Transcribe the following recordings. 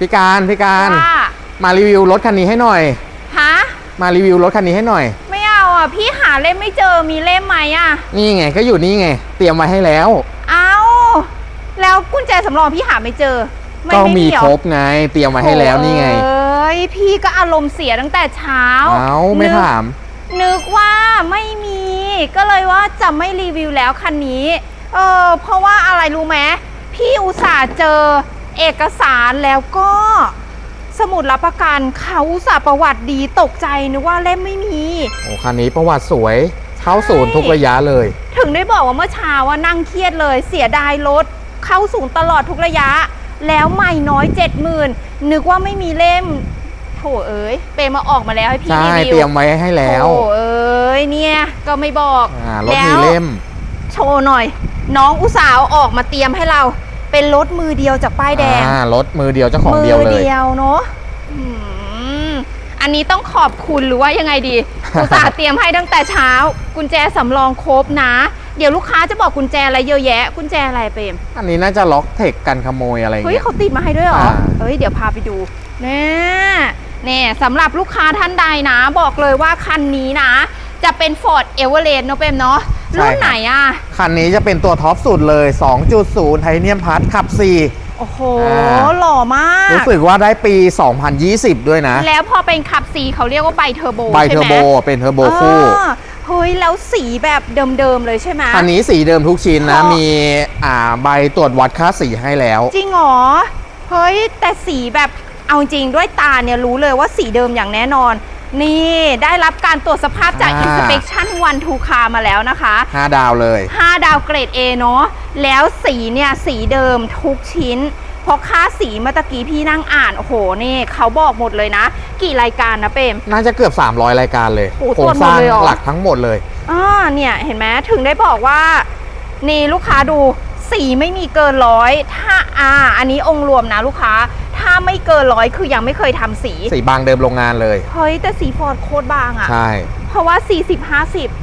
พี่การพี่การว่ามารีวิวรถคันนี้ให้หน่อย ฮะมารีวิวรถคันนี้ให้หน่อย ไม่เอาอะ พี่หาเล่มไม่เจอมีเล่มไหมอะ นี่ไงก็อยู่นี่ไง เตรียมไว้ให้แล้วเอาแล้วกุญแจสำรองพี่หาไม่เจอไม่ก็ไม่มีเหอครบไง เตรียมไว้ให้แล้วนี่ไงเอ้ยพี่ก็อารมณ์เสียตั้งแต่เช้าเอ้าไม่นึกถาม นึกว่าไม่มี ก็เลยว่าจะไม่รีวิวแล้วคันนี้ เออเพราะว่าอะไรรู้ไหมพี่อุตส่าห์เจอ เอกสารแล้วก็สมุดรับประกันเขาอุตส่าห์ประวัติดีตกใจนึกว่าเล่มไม่มี โอ้คันนี้ประวัติสวยเข้าศูนย์ทุกระยะเลย ถึงได้บอกว่าเมื่อเช้าว่านั่งเครียดเลย เสียดายรถเข้าสูงตลอดทุกระยะ แล้วไม่น้อยเจ็ดหมื่นนึกว่าไม่มีเล่มโถเอ้ยเปรมมาออกมาแล้วให้พี่ใช่รีวิวเตรียมไว้ให้แล้วโถเอ้ยเนี่ยก็ไม่บอกอ่ารถแล้วมีเล่ม โชว์หน่อย น้องอุตสาห์เอาออกมาเตรียมให้เรา เป็นรถมือเดียวจากป้ายแดงอ่ารถมือเดียวเจ้าของมืเดียวเลยเดียวเนาะอืมอันนี้ต้องขอบคุณหรือว่ายังไงดีอุตส่าห์เตรียมให้ตั้งแต่เช้า กุญแจสำรองครบนะ เดี๋ยวลูกค้าจะบอกกุญแจอะไรเยอะแยะ กุญแจอะไรเปรมอันนี้น่าจะล็อกเทคกันขโมยอะไรเฮ้ยเงี้ยเขาติดมาให้ด้วยเหรออ่าเฮ้ยเดี๋ยวพาไปดูแน่แน่สำหรับลูกค้าท่านใดนะ บอกเลยว่าคันนี้นะ จะเป็น Ford Everest เนอะเปรมเนาะ รุ่นไหนอะ คันนี้จะเป็นตัวท็อปสุดเลย 2.0 ไทเนียมพัทขับโอ้โห อ่า หล่อมาก4รู้สึกว่าได้ปี 2020 ด้วยนะ แล้วพอเป็นขับสีเขาเรียกว่าไบเทอร์โบใบใช่เทอไหร์มโบ เป็นเทอร์โบคู่ อ่าเฮ้ย แล้วสีแบบเดิม ๆ เลยใช่ไหม คันนี้สีเดิมทุกชิ้นนะเพราะมีอ่าใบตรวจวัดค่าสีให้แล้ว จริงเหรอ เฮ้ย แต่สีแบบเอาจริงด้วยตาเนี่ยรู้เลยว่าสีเดิมอย่างแน่นอน นี่ได้รับการตรวจสภาพจาก อ่า Inspection One to Car มาแล้วนะคะ5ดาวเลย 5 ดาวเกรด A เนาะแล้วสีเนี่ย สีเดิมทุกชิ้น เพราะค่าสีเมื่อตะกี้พี่นั่งอ่าน โอ้โห นี่เขาบอกหมดเลยนะ กี่รายการนะเปรม น่าจะเกือบ 300 รายการเลยโอ้โครงสร้างตรวจหมดเลยเหรอ หลักทั้งหมดเลย อ่าเนี่ยเห็นไหมถึงได้บอกว่า นี่ลูกค้าดูสีไม่มีเกินร้อยถ้าอ่าอันนี้องค์รวมนะลูกค้าถ้า ไม่เกินร้อยคือยังไม่เคยทำสี สีบางเดิมโรงงานเลย เฮ้ย แต่สีฟอร์ดโคตรบางอะใช่ เพราะว่า 40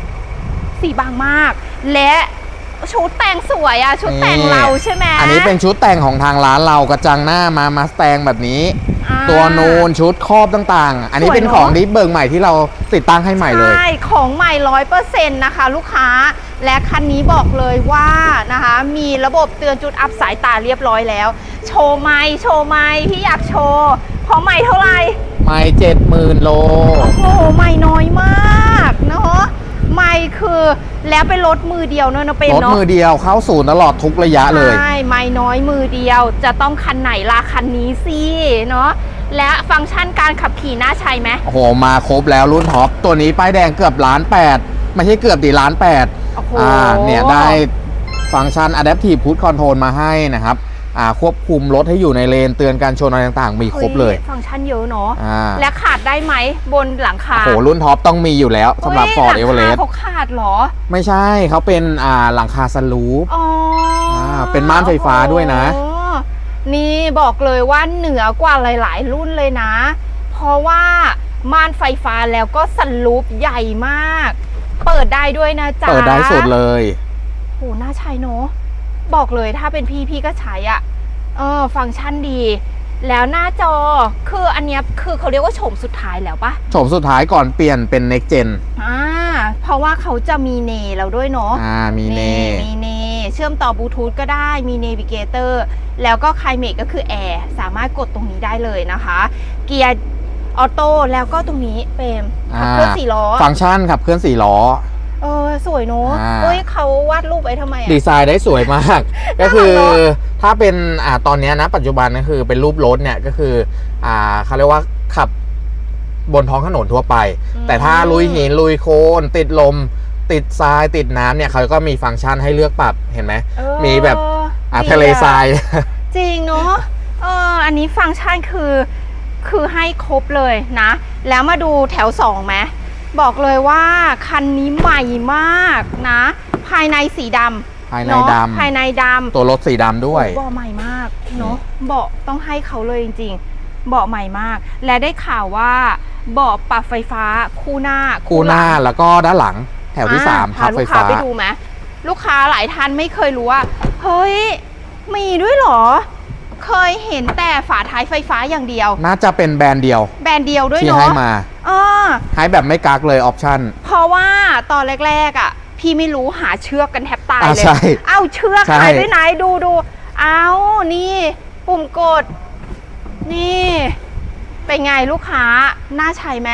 50 สีบางมาก และ ชุดแต่งสวยอะชุดแต่งนี่เราใช่ไหมอันนี้เป็นชุดแต่งของทางร้านเรากระจังหน้ามามาสแตงแบบนี้อ่าตัวนูนชุดครอบต่างๆ อันนี้สวยเป็นเนอะของดิฟเบิร์กใหม่ที่เราติดตั้งให้ใหม่เลยใช่ของใหม่ร้อยเปอร์เซ็นต์นะคะ ลูกค้าและคันนี้บอกเลยว่านะคะ มีระบบเตือนจุดอับสายตาเรียบร้อยแล้ว โชว์ไม่โชว์ไม่พี่อยากโชว์เพราะไม่เท่าไหร่ไม่เจ็ดหมื่นโลโอ้โหไม่น้อยมากเนาะ ไม่คือแล้วเป็นรถมือเดียวเนอะเนอะเป็นรถเนาะมือเดียวเข้าศูนย์ตลอดทุกระยะเลยใช่ไม่น้อยมือเดียว จะต้องคันไหนล่ะคันนี้สิเนาะและฟังก์ชันการขับขี่น่าใช้ไหมโอ้โหมาครบแล้วรุ่นท็อปตัวนี้ป้ายแดงเกือบล้านแปดไม่ใช่เกือบดีล้านแปดโอ้โหอ่าเนี่ยได้ฟังก์ชัน Adaptive Cruise Control มาให้นะครับอ่า ควบคุมรถให้อยู่ในเลนเตือนการชนอะไรต่างๆ มีครบเลยฮ้ฟังก์ชันเยอะเนาะอ่าและขาดได้ไหมบนหลังคาโอ้โหรุ่นท็อปต้องมีอยู่แล้วสำหรับฮ้ย Ford หลัง Everest คาเขาขาดเหรอ ไม่ใช่เขาเป็นอ่าหลังคาสลูปอ๋ออาเป็นม่านไฟฟ้าด้วยนะโอ้โหนี่บอกเลยว่าเหนือกว่าหลาย ๆ รุ่นเลยนะ เพราะว่าม่านไฟฟ้าแล้วก็สลูปใหญ่มาก เปิดได้ด้วยนะจ๊ะเปิดได้สุดเลยโหน่าใช้เนอะ บอกเลยถ้าเป็นพี่พี่ก็ใช้อะเออฟังก์ชันดี แล้วหน้าจอคืออันเนี้ยคือเขาเรียกว่าโฉมสุดท้ายแล้วปะโฉมสุดท้ายก่อนเปลี่ยนเป็น next gen อ่าเพราะว่าเขาจะมีเนแล้วด้วยเนาะอ่ามีเนมีเนเชื่อมต่อบลูทูธก็ได้มีเนวิเกเตอร์แล้วก็ไคลเมตก็คือแอร์สามารถกดตรงนี้ได้เลยนะคะ เกียร์ออโต้แล้วก็ตรงนี้เปรมขับเคลื่อนสี่ล้อ ฟังก์ชันขับเคลื่อนสี่ล้อ เออสวยเนอะอ่าเฮ้ยเขาวาดรูปไว้ทำไมอะดีไซน์ได้สวยมาก ก็คือน่ารักเนอะถ้าเป็นอ่าตอนเนี้ยนะปัจจุบันก็คือเป็นรูปรถเนี่ยก็คืออ่าเขาเรียกว่าขับบนท้องถนนทั่วไปแต่ถ้าลุยหินลุยโคลนติดลม ติดทรายติดน้ำเนี่ยเขาก็มีฟังก์ชันให้เลือกปรับเห็นไหม เออมีแบบ อ่าดีทะเลทราย จริงเนาะเอออันนี้ฟังก์ชันคือ คือให้ครบเลยนะ แล้วมาดูแถวสองไหม บอกเลยว่าคันนี้ใหม่มากนะ ภายในสีดำภายในเอะดำ ภายในดำตัวรถสีดำด้วย เบาะใหม่มากเนาะเบาะต้องให้เขาเลยจริงๆเบาะใหม่มาก และได้ข่าวว่าเบาะปรับไฟฟ้าคู่หน้าคู่หน้าลัง แล้วก็ด้านหลังแถวที่ อ่สามพาพับลูไฟกค้าฟ้า ไปดูไหมลูกค้าหลายท่านไม่เคยรู้ว่า เฮ้ย มีด้วยเหรอ เคยเห็นแต่ฝาท้ายไฟฟ้าอย่างเดียว น่าจะเป็นแบรนด์เดียวแบรนด์เดียวด้วยที่เนาะให้มา เออ ให้แบบไม่กักเลยออปชั่น เพราะว่าตอนแรกๆอะ พี่ไม่รู้หาเชือกกันแทบตายอ่าเลยใช่เอ้าเชือกใช่ หายไปไหนดูดู เอานี่ ปุ่มกด นี่เป็นไงลูกค้า น่าใช้ไหม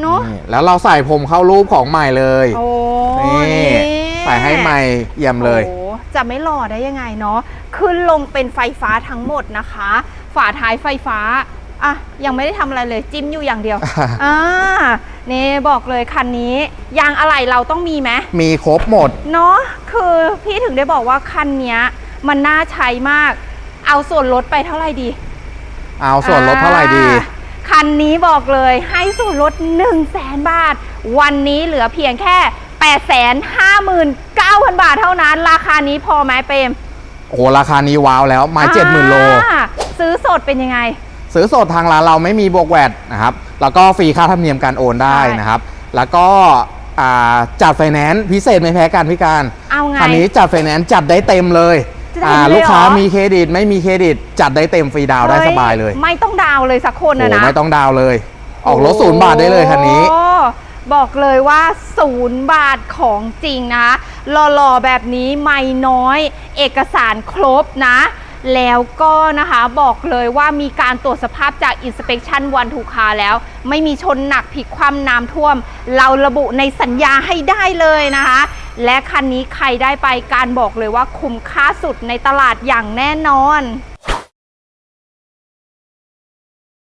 เนาะนี่แล้วเราใส่ผมเข้ารูปของใหม่เลยโอ้นี่ใส่ให้ใหม่เยี่ยมเลย โอ้จะไม่หล่อได้ยังไงเนาะขึ้นลงเป็นไฟฟ้าทั้งหมดนะคะ ฝาท้ายไฟฟ้า อะยังไม่ได้ทำอะไรเลยจิ้มอยู่อย่างเดียวอ่านี่บอกเลยคันนี้ยางอะไหล่เราต้องมีไหมมีครบหมด เนาะคือพี่ถึงได้บอกว่าคันเนี้ยมันน่าใช้มาก เอาส่วนลดไปเท่าไหร่ดี เอาส่วนลดเท่าไหร่ดีอ่าคันนี้บอกเลยให้ส่วนลด1 0 0 0 0แสนบาท วันนี้เหลือเพียงแค่ 8 5 9 0 0 0 บาทเท่านั้น ราคานี้พอไหมเปรมโอ้โหราคานี้ว้าวแล้วไม้เจ็ดหมื่นโลอ่าซื้อสดเป็นยังไง ซื้อสดทางร้านเราไม่มีบวกแวดนะครับ แล้วก็ฟรีค่าธรรมเนียมการโอนได้ใช่นะครับ แล้วก็อ่าจัดไฟแนนซ์พิเศษไม่แพ้กันพี่การเอาไงคันนี้จัดไฟแนนซ์จัดได้เต็มเลยจะได้อ่าเลยเหรอลูกค้ามีเครดิตไม่มีเครดิต จัดได้เต็มฟรีดาวน์ได้ฮ้สบายเลย ไม่ต้องดาวน์เลยสักคนโอ้นะนะไม่ต้องดาวน์เลย ออกรถศูนย์บาทได้เลยคันนี้โอ้บอกเลยว่าศูนย์บาทของจริงนะหล่อๆแบบนี้ไม่น้อย เอกสารครบนะ แล้วก็นะคะบอกเลยว่ามีการตรวจสภาพจาก Inspection วันทูคาแล้ว ไม่มีชนหนักผิดความน้ำท่วม เราระบุในสัญญาให้ได้เลยนะคะ และคันนี้ใครได้ไปการบอกเลยว่าคุ้มค่าสุดในตลาดอย่างแน่นอน